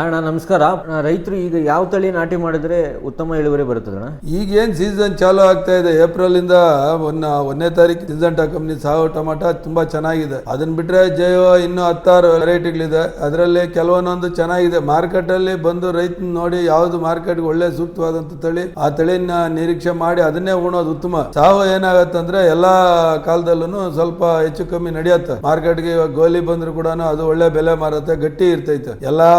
ಅಣ್ಣ, ನಮಸ್ಕಾರ. ರೈತರು ಈಗ ಯಾವ ತಳಿ ನಾಟಿ ಮಾಡಿದ್ರೆ ಉತ್ತಮ ಇಳುವರಿ ಬರುತ್ತದಣ್ಣ ಏನ್ ಸೀಸನ್ ಚಾಲು ಆಗ್ತಾ ಇದೆ. ಏಪ್ರಿಲ್ ಇಂದ ಒನ್ನ ಒಂದನೇ ತಾರೀಕು ಸಿಂಜಂಟಾ ಕಂಪ್ನಿ ಸಾವು ಟೊಮಾಟೊ ತುಂಬಾ ಚೆನ್ನಾಗಿದೆ. ಅದನ್ನ ಬಿಟ್ರೆ ಜೈವ ಇನ್ನು ಹತ್ತಾರು ವೆರೈಟಿಗಳಿದೆ. ಅದರಲ್ಲಿ ಕೆಲವೊಂದೊಂದು ಚೆನ್ನಾಗಿದೆ. ಮಾರ್ಕೆಟ್ ಅಲ್ಲಿ ಬಂದು ರೈತ ನೋಡಿ ಯಾವ್ದು ಮಾರ್ಕೆಟ್ ಒಳ್ಳೆ ಸೂಕ್ತವಾದಂತ ತಳಿ, ಆ ತಳಿನ ನಿರೀಕ್ಷೆ ಮಾಡಿ ಅದನ್ನೇ ಉಣೋದು ಉತ್ತಮ. ಸಾವು ಏನಾಗತ್ತಂದ್ರೆ ಎಲ್ಲಾ ಕಾಲದಲ್ಲೂ ಸ್ವಲ್ಪ ಹೆಚ್ಚು ಕಮ್ಮಿ ನಡೆಯುತ್ತೆ. ಮಾರ್ಕೆಟ್ಗೆ ಗೋಲಿ ಬಂದ್ರು ಕೂಡ ಅದು ಒಳ್ಳೆ ಬೆಲೆ ಮಾರತ್ತೆ, ಗಟ್ಟಿ ಇರ್ತೈತೆ. ಎಲ್ಲಾ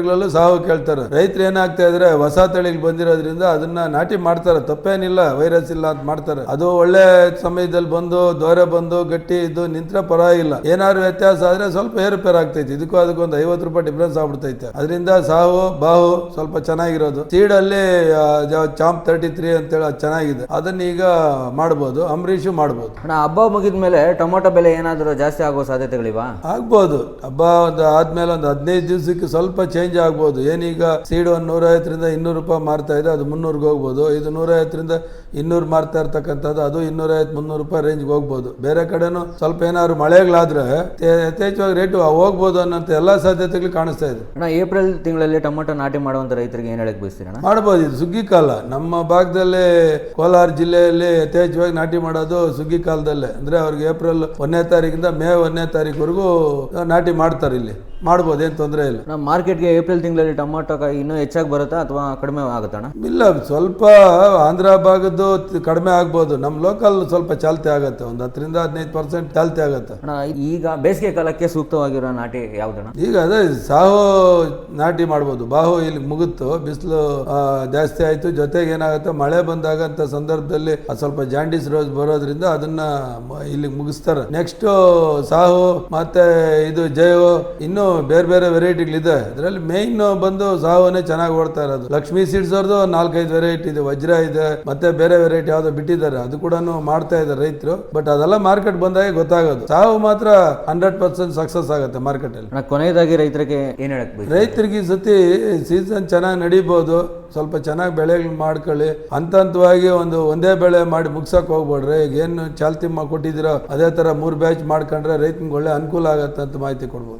ಮಾರ್ಕೆಟ್ಗಳಲ್ಲೂ ಸಾವು ಕೇಳ್ತಾರೆ. ರೈತರು ಏನಾಗ್ತಾ ಇದ್ರೆ ಹೊಸ ತಳಿಗೆ ಬಂದಿರೋದ್ರಿಂದ ಅದನ್ನ ನಾಟಿ ಮಾಡ್ತಾರೆ. ತಪ್ಪೇನಿಲ್ಲ ವೈರಸ್ ಇಲ್ಲ ಅಂತ ಮಾಡ್ತಾರೆ. ಅದು ಒಳ್ಳೆ ಸಮಯದಲ್ಲಿ ಬಂದು ದೊರೆ ಬಂದು ಗಟ್ಟಿ ಇದ್ದು ನಿಂತ್ರೆ ಪರವಾಗಿಲ್ಲ. ಏನಾದ್ರು ವ್ಯತ್ಯಾಸ ಆದ್ರೆ ಸ್ವಲ್ಪ ಏರುಪೇರು ಆಗ್ತೈತಿ. ಇದಕ್ಕೂ ಅದಕ್ಕೂ ಒಂದು ಐವತ್ತು ರೂಪಾಯಿ ಡಿಫ್ರೆನ್ಸ್ ಆಗ್ಬಿಡ್ತೈತೆ. ಅದರಿಂದ ಸಾವು ಬಾಹು ಸ್ವಲ್ಪ ಚೆನ್ನಾಗಿರೋದು. ಸೀಡ್ ಅಲ್ಲಿ ಚಾಂಪ್ ತರ್ಟಿ ತ್ರೀ ಅಂತೇಳಿ ಚೆನ್ನಾಗಿದೆ. ಅದನ್ನ ಈಗ ಮಾಡಬಹುದು ಅಂಬರೀಷು ಮಾಡಬಹುದು ಹಬ್ಬ ಮುಗಿದ ಮೇಲೆ ಟೊಮೊಟೊ ಬೆಲೆ ಏನಾದರೂ ಜಾಸ್ತಿ ಆಗೋ ಸಾಧ್ಯತೆಗಳಿವಾ? ಆಗ್ಬಹುದು ಹಬ್ಬ ಒಂದು ಆದ್ಮೇಲೆ ಒಂದು ಹದಿನೈದು ದಿವಸಕ್ಕೆ ಸ್ವಲ್ಪ ಚೇಂಜ್ ಆಗ್ಬೋದು. ಏನೀಗ ಸೀಡ್ ಒಂದು ನೂರೈವತ್ತರಿಂದ ಇನ್ನೂರು ರೂಪಾಯಿ ಮಾರ್ತಾ ಇದೆ ಅದು ಮುನ್ನೂರಿಗೆ ಹೋಗ್ಬೋದು. ಇದು ನೂರೈವತ್ತರಿಂದ ಇನ್ನೂರು ಮಾರ್ತಾ ಇರ್ತಕ್ಕಂಥದ್ದು ಅದು ಇನ್ನೂರೈವತ್ತು ಮುನ್ನೂರು ರೂಪಾಯಿ ರೇಂಜ್ಗೆ ಹೋಗ್ಬೋದು. ಬೇರೆ ಕಡೆನೂ ಸ್ವಲ್ಪ ಏನಾದ್ರು ಮಳೆಗಳಾದ್ರೆ ಯಥೇ- ಯಥೇಚ್ಛವಾಗಿ ರೇಟು ಹೋಗ್ಬೋದು ಅನ್ನೋಂಥ ಎಲ್ಲ ಸಾಧ್ಯತೆಗಳು ಕಾಣಿಸ್ತಾ ಇದೆ. ಅಣ್ಣ ಏಪ್ರಿಲ್ ತಿಂಗಳಲ್ಲಿ ಟೊಮೊಟೊ ನಾಟಿ ಮಾಡುವಂಥ ರೈತರಿಗೆ ಏನು ಹೇಳಕ್ ಬಯಸ್ತೀರಣ್ಣ? ಮಾಡ್ಬೋದು ಇದು ಸುಗ್ಗಿ ಕಾಲ. ನಮ್ಮ ಭಾಗದಲ್ಲಿ ಕೋಲಾರ ಜಿಲ್ಲೆಯಲ್ಲಿ ಯಥೇಚ್ಛವಾಗಿ ನಾಟಿ ಮಾಡೋದು ಸುಗ್ಗಿ ಕಾಲದಲ್ಲೇ. ಅಂದ್ರೆ ಅವ್ರಿಗೆ ಏಪ್ರಿಲ್ ಒಂದನೇ ತಾರೀಕಿಂದ ಮೇ ಒಂದನೇ ತಾರೀಕುವರೆಗೂ ನಾಟಿ ಮಾಡ್ತಾರೆ ಇಲ್ಲಿ. ಮಾಡ್ಬೋದು ಏನು ತೊಂದರೆ ಇಲ್ಲ. ನಮ್ಮ ಮಾರ್ಕೆಟ್ಗೆ ಏಪ್ರಿಲ್ ತಿಂಗಳಲ್ಲಿ ಟೊಮೊಟೊ ಕಾಯಿ ಇನ್ನೂ ಹೆಚ್ಚಾಗಿ ಬರುತ್ತಾ ಅಥವಾ ಕಡಿಮೆ ಆಗುತ್ತಾ ಅಣ್ಣ ಇಲ್ಲ ಸ್ವಲ್ಪ ಆಂಧ್ರ ಭಾಗದ್ದು ತ್- ಕಡಿಮೆ ಆಗ್ಬೋದು. ನಮ್ಮ ಲೋಕಲ್ ಸ್ವಲ್ಪ ಚಾಲ್ತಿ ಆಗುತ್ತೆ. ಒಂದು ಹತ್ತರಿಂದ ಹದಿನೈದು ಪರ್ಸೆಂಟ್ ಚಾಲ್ತಿ ಆಗುತ್ತೆ. ಅಣ್ಣ ಈಗ ಬೇಸಿಗೆ ಕಾಲಕ್ಕೆ ಸೂಕ್ತವಾಗಿರೋ ನಾಟಿ ಯಾವ್ದಣ್ಣ? ಈಗ ಅದೇ ಸಾಹು ನಾಟಿ ಮಾಡ್ಬೋದು. ಬಾಹು ಇಲ್ಲಿ ಮುಗುತ್ತು. ಬಿಸಿಲು ಜಾಸ್ತಿ ಆಯ್ತು. ಜೊತೆಗೆ ಏನಾಗುತ್ತೆ ಮಳೆ ಬಂದಾಗಂತ ಸಂದರ್ಭದಲ್ಲಿ ಅದ್ ಸ್ವಲ್ಪ ಜಾಂಡಿಸ್ ರೋಸ್ ಬರೋದ್ರಿಂದ ಅದನ್ನ ಮ- ಇಲ್ಲಿ ಮುಗಿಸ್ತಾರೆ. ನೆಕ್ಸ್ಟ್ ಸಾಹು ಮತ್ತೆ ಇದು ಜಯವು ಇನ್ನು ಬೇರೆ ಬೇರೆ ವೆರೈಟಿಗಳಿದೆ. ಅದರಲ್ಲಿ ಮೇಯ್ನ್ ಬಂದು ಸಾವುನೇ ಚೆನ್ನಾಗಿ ಓಡ್ತಾ ಇರೋದು. ಲಕ್ಷ್ಮಿ ಸೀಡ್ಸ್ ಅವ್ರದ್ದು ನಾಲ್ಕೈದು ವೆರೈಟಿ ಇದೆ ವಜ್ರ ಇದೆ ಮತ್ತೆ ಬೇರೆ ವೆರೈಟಿ ಯಾವ್ದು ಬಿಟ್ಟಿದ್ದಾರೆ. ಅದು ಕೂಡ ಮಾಡ್ತಾ ಇದ್ದಾರೆ ರೈತರು. ಬಟ್ ಅದೆಲ್ಲ ಮಾರ್ಕೆಟ್ ಬಂದಾಗ ಗೊತ್ತಾಗೋದು. ಸಾವು ಮಾತ್ರ ಹಂಡ್ರೆಡ್ ಪರ್ಸೆಂಟ್ ಸಕ್ಸಸ್ ಆಗುತ್ತೆ ಮಾರ್ಕೆಟ್ ಅಲ್ಲಿ. ಕೊನೆಯದಾಗಿ ರೈತರಿಗೆ ಏನ್ ಹೇಳಕ್ ರೈತರಿಗೆ ಈ ಸತಿ ಸೀಸನ್ ಚೆನ್ನಾಗಿ ನಡಿಬಹುದು ಸ್ವಲ್ಪ ಚೆನ್ನಾಗಿ ಬೆಳೆಗಳು ಮಾಡ್ಕೊಳ್ಳಿ. ಹಂತ ಹಂತವಾಗಿ ಒಂದು ಒಂದೇ ಬೆಳೆ ಮಾಡಿ ಮುಗ್ಸಕ್ ಹೋಗ್ಬೇಡ್ರಿ. ಈಗ ಏನು ಚಾಲ್ತಿ ಕೊಟ್ಟಿದ್ದೀರೋ ಅದೇ ತರ ಮೂರು ಬ್ಯಾಚ್ ಮಾಡ್ಕೊಂಡ್ರೆ ರೈತನಿಗೆ ಒಳ್ಳೆ ಅನುಕೂಲ ಆಗತ್ತೆ ಅಂತ ಮಾಹಿತಿ ಕೊಡ್ಬೋದು.